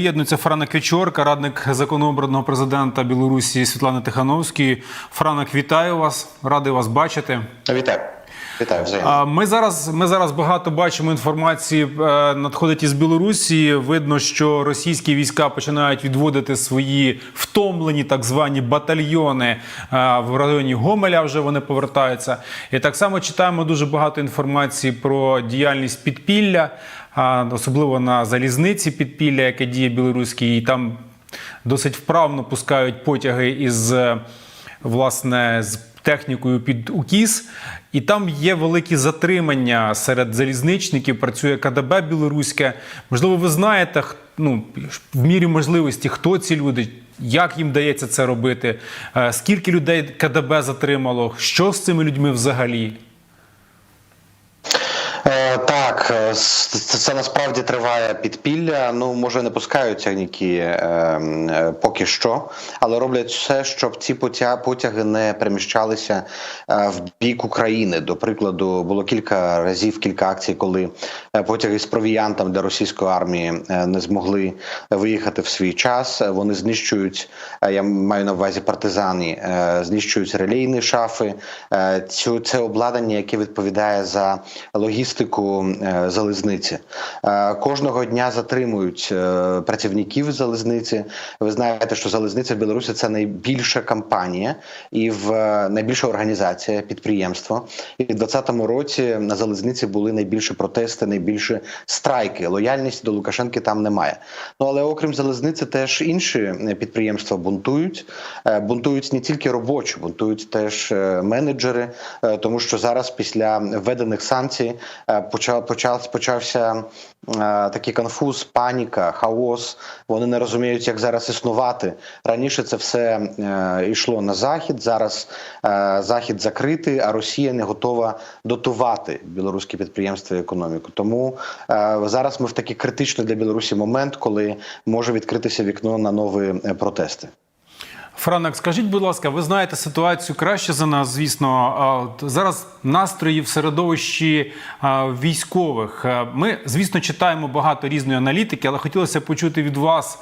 Єднується Франак Вічорка, радник законообраного президента Білорусі Світлани Тихановської. Франак, вітаю вас, радий вас бачити. Вітаю. Вітаю взаємно. Ми зараз, ми зараз багато бачимо інформації, е, надходить із Білорусі. Видно, що російські війська починають відводити свої втомлені так звані батальйони е, в районі Гомеля. Вже вони повертаються. І так само читаємо дуже багато інформації про діяльність підпілля, особливо на залізниці підпілля, яке діє білоруській, і там досить вправно пускають потяги із е, власне з технікою під УКІС. І там є великі затримання серед залізничників. Працює КДБ білоруське. Можливо, ви знаєте, ну, в мірі можливості, хто ці люди, як їм дається це робити, е, скільки людей КДБ затримало, що з цими людьми взагалі? Е, так, е, це, насправді триває підпілля. Ну, може, не пускають техніки е, поки що, але роблять все, щоб ці потяги не переміщалися в бік України. До прикладу, було кілька разів кілька акцій, коли потяги з провіянтом для російської армії не змогли виїхати в свій час. Вони знищують, я маю на увазі партизани, знищують релейні шафи. Цю це обладнання, яке відповідає за логістику е, залізниці. Е, Кожного дня затримують е, працівників залізниці. Ви знаєте, що залізниця в Білорусі це найбільша компанія і в найбільша організація підприємство. І в 2020 році на залізниці були найбільші протести, найбільші страйки. Лояльність до Лукашенки там немає. Ну але окрім залізниці, теж інші підприємства бунтують. Бунтують не тільки робочі, бунтують теж менеджери, тому що зараз після введених санкцій почав почав почався е, такий конфуз, паніка, хаос. Вони не розуміють, як зараз існувати. Раніше це все е, йшло на захід. Зараз е, захід закритий, а Росія не готова дотувати білоруські підприємства і економіку. Тому е, зараз ми в такий критичний для Білорусі момент, коли може відкритися вікно на нові е, протести. Франак, скажіть, будь ласка, ви знаєте ситуацію краще за нас, звісно. Зараз настрої в середовищі військових. Ми, звісно, читаємо багато різної аналітики, але хотілося почути від вас,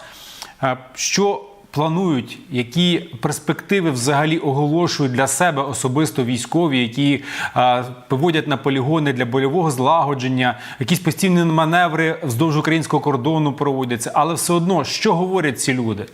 що планують, які перспективи взагалі оголошують для себе особисто військові, які а, виводять на полігони для бойового злагодження, якісь постійні маневри вздовж українського кордону проводяться. Але все одно, що говорять ці люди?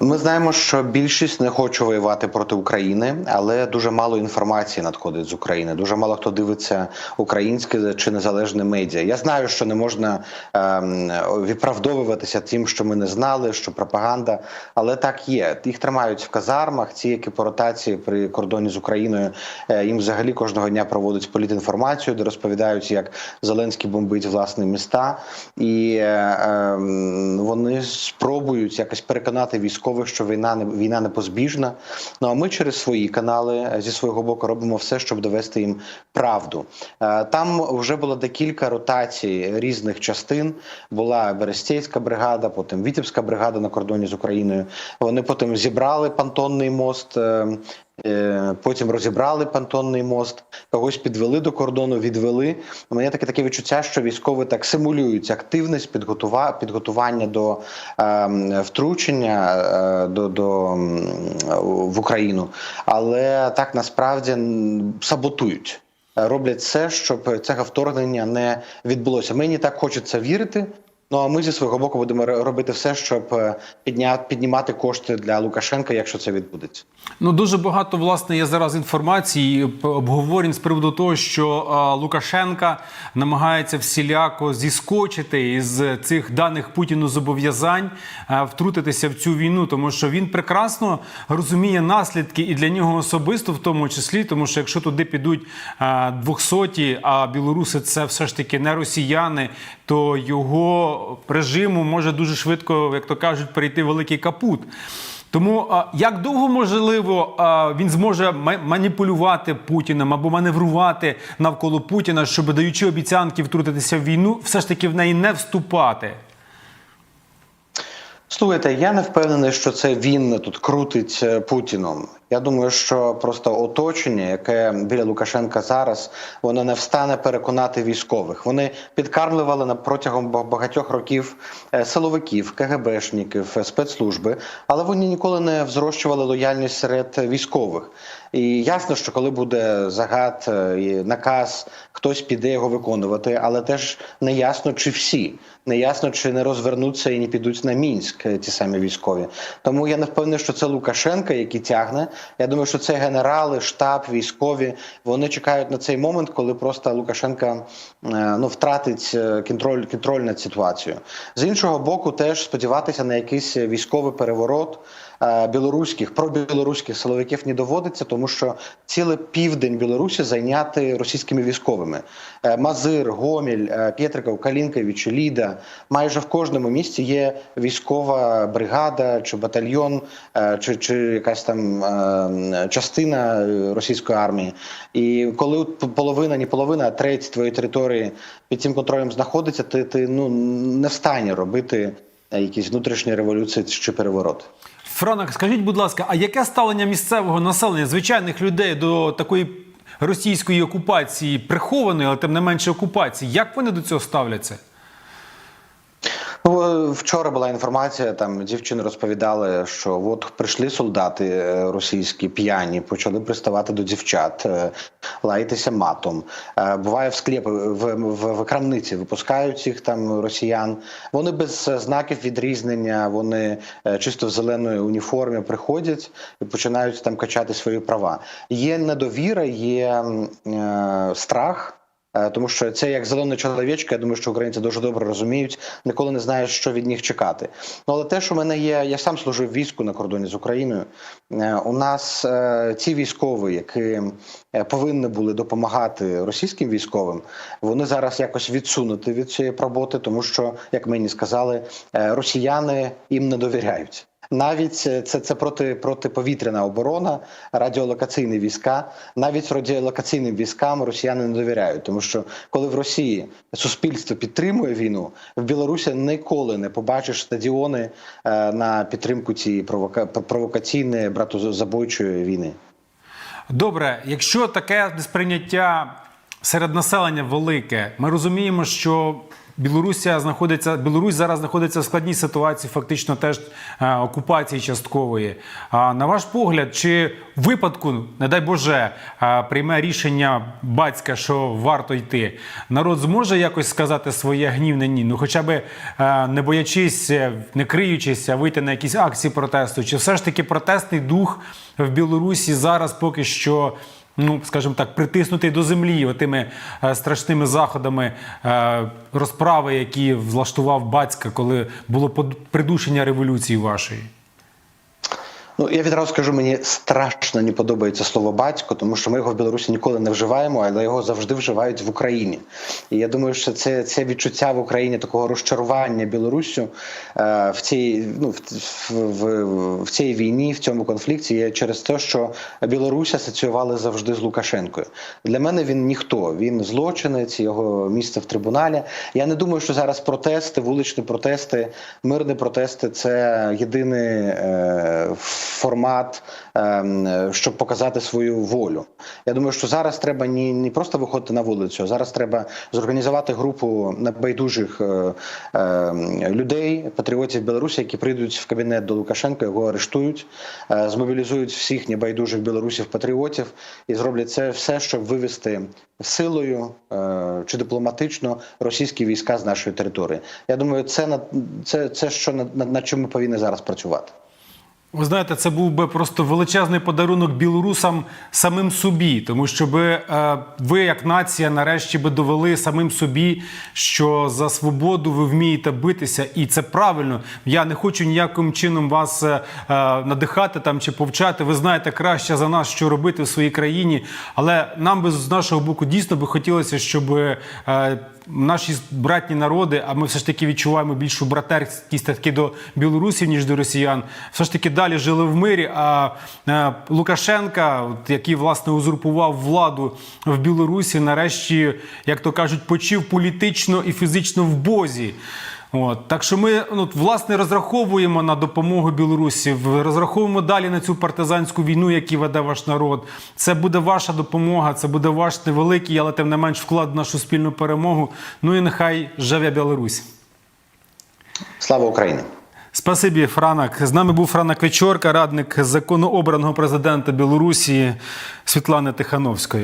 Ми знаємо, що більшість не хоче воювати проти України, але дуже мало інформації надходить з України. Дуже мало хто дивиться українське чи незалежне медіа. Я знаю, що не можна ем, відправдовуватися тим, що ми не знали, що пропаганда, але так є. Їх тримають в казармах. Ці, які по ротації при кордоні з Україною, е, їм взагалі кожного дня проводять політінформацію, де розповідають, як Зеленський бомбить власні міста, і е, ем, вони спробують якось переконати військових, що війна не війна непозбіжна. Ну а ми через свої канали е, зі свого боку робимо все, щоб довести їм правду. Е, Там вже було декілька ротацій різних частин. Була Берестейська бригада, потім Вітебська бригада на кордоні з Україною. Вони потім зібрали пантонний мост. Е, Потім розібрали понтонний мост, когось підвели до кордону, відвели. У мене таке таке відчуття, що військові так симулюють активність, підготува, підготування до е, втручення е, до, до, в Україну, але так насправді саботують. Роблять все, щоб цього вторгнення не відбулося. Мені так хочеться вірити. Ну а ми зі свого боку будемо робити все, щоб е, підня, піднімати кошти для Лукашенка, якщо це відбудеться. Ну дуже багато власне є зараз інформації обговорень з приводу того, що а, Лукашенка намагається всіляко зіскочити із цих даних Путіну зобов'язань а, втрутитися в цю війну, тому що він прекрасно розуміє наслідки і для нього особисто, в тому числі, тому що якщо туди підуть а, двохсоті, а білоруси це все ж таки не росіяни, то його режиму може дуже швидко, як то кажуть, перейти великий капут. Тому як довго можливо він зможе маніпулювати Путіним або маневрувати навколо Путіна, щоб даючи обіцянки втрутитися в війну, все ж таки в неї не вступати? Слухайте, я не впевнений, що це він тут крутить е, Путіном. Я думаю, що просто оточення, яке біля Лукашенка зараз, воно не встане переконати військових. Вони підкармлювали на протягом багатьох років е, силовиків, КГБшників, е, спецслужби, але вони ніколи не взрощували лояльність серед військових. І ясно, що коли буде загад е, і наказ, хтось піде його виконувати, але теж не ясно, чи всі. Не ясно, чи не розвернуться і не підуть на мінськ ті самі військові. Тому я не впевнений, що це Лукашенка, який тягне. Я думаю, що це генерали, штаб, військові. Вони чекають на цей момент, коли просто Лукашенка е, ну втратить е, контроль, контроль над ситуацією. З іншого боку, теж сподіватися на якийсь військовий переворот білоруських пробілоруських силовиків не доводиться, тому що цілий південь Білорусі зайняти російськими військовими. Е, Мазир, Гоміль, е, Пєтриков, Калінкович, Ліда. Майже в кожному місті є військова бригада чи батальйон, е, чи, чи якась там е, частина е, російської армії. І коли половина, не половина, а треть твоєї території під цим контролем знаходиться, ти, ти ну не в стані робити е, якісь внутрішні революції чи перевороти. Франак, скажіть, будь ласка, а яке ставлення місцевого населення, звичайних людей до такої російської окупації, прихованої, але тим не менше окупації? Як вони до цього ставляться? Ну, е, вчора була інформація. Там дівчини розповідали, що от прийшли солдати е, російські п'яні, почали приставати до дівчат, е, лаятися матом. Буває в склепи в, в, в крамниці випускають їх там росіян. Вони без знаків відрізнення, вони чисто в зеленої уніформі приходять і починають там качати свої права. Є недовіра, є е, страх. Е, Тому що це як зелена чоловічка, я думаю, що українці дуже добре розуміють, ніколи не знаєш, що від них чекати. Ну але те, що в мене є, я сам служив війську на кордоні з Україною. е, У нас е, ті військові, які повинні були допомагати російським військовим, вони зараз якось відсунуті від цієї роботи, тому що, як мені сказали, росіяни їм не довіряють. Навіть е, це, це проти, протиповітряна оборона, радіолокаційні війська. Навіть радіолокаційним військам росіяни не довіряють, тому що коли в Росії суспільство підтримує війну, в Білорусі ніколи не побачиш стадіони е, на підтримку цієї провока... провокаційної братозабойчої війни. Добре, якщо таке сприйняття серед населення велике, ми розуміємо, що Білорусія знаходиться, Білорусь зараз знаходиться в складній ситуації, фактично теж е, окупації часткової. А на ваш погляд, чи в випадку, не дай Боже, е, прийме рішення батька, що варто йти, народ зможе якось сказати своє гнівне ні? Ну, хоча б е, не боячись, не криючись, а вийти на якісь акції протесту, чи все ж таки протестний дух в Білорусі зараз поки що ну, скажімо так, притиснутий до землі отими е, страшними заходами е, розправи, які влаштував батька, коли було придушення революції вашої? Ну я відразу скажу, мені страшно не подобається слово батько, тому що ми його в Білорусі ніколи не вживаємо, але його завжди вживають в Україні. І я думаю, що це, це відчуття в Україні такого розчарування Білоруссю е, в цій ну в, в, в, в цій війні, в цьому конфлікті є через те, що Білорусь асоціювали завжди з Лукашенкою. Для мене він ніхто. Він злочинець, його місце в трибуналі. Я не думаю, що зараз протести, вуличні протести, мирні протести це єдиний е, формат, е, щоб показати свою волю. Я думаю, що зараз треба не, не просто виходити на вулицю, а зараз треба зорганізувати групу небайдужих е, е, людей, патріотів Білорусі, які прийдуть в кабінет до Лукашенка, його арештують, е, змобілізують всіх небайдужих білорусів патріотів і зроблять це все, щоб вивести силою е, чи дипломатично російські війська з нашої території. Я думаю, це на це, це що на, на, чому повинні зараз працювати. Ви знаєте, це був би просто величезний подарунок білорусам самим собі, тому що би е, ви, як нація, нарешті би довели самим собі, що за свободу ви вмієте битися, і це правильно. Я не хочу ніяким чином вас е, е, надихати там чи повчати. Ви знаєте краще за нас, що робити в своїй країні. Але нам би з нашого боку дійсно би хотілося, щоб наші братні народи, а ми все ж таки відчуваємо більшу братерськість таки до білорусів, ніж до росіян, все ж таки далі жили в мирі. А е, Лукашенка, який власне узурпував владу в Білорусі, нарешті, як то кажуть, почив політично і фізично в бозі. От так що ми ну власне розраховуємо на допомогу Білорусі, розраховуємо далі на цю партизанську війну, яку веде ваш народ. Це буде ваша допомога, це буде ваш невеликий, але тим не менш вклад в нашу спільну перемогу. Ну і нехай живе Білорусь. Слава Україні! Спасибі, Франак. З нами був Франак Вечорка, радник законообраного президента Білорусі Світлани Тихановської.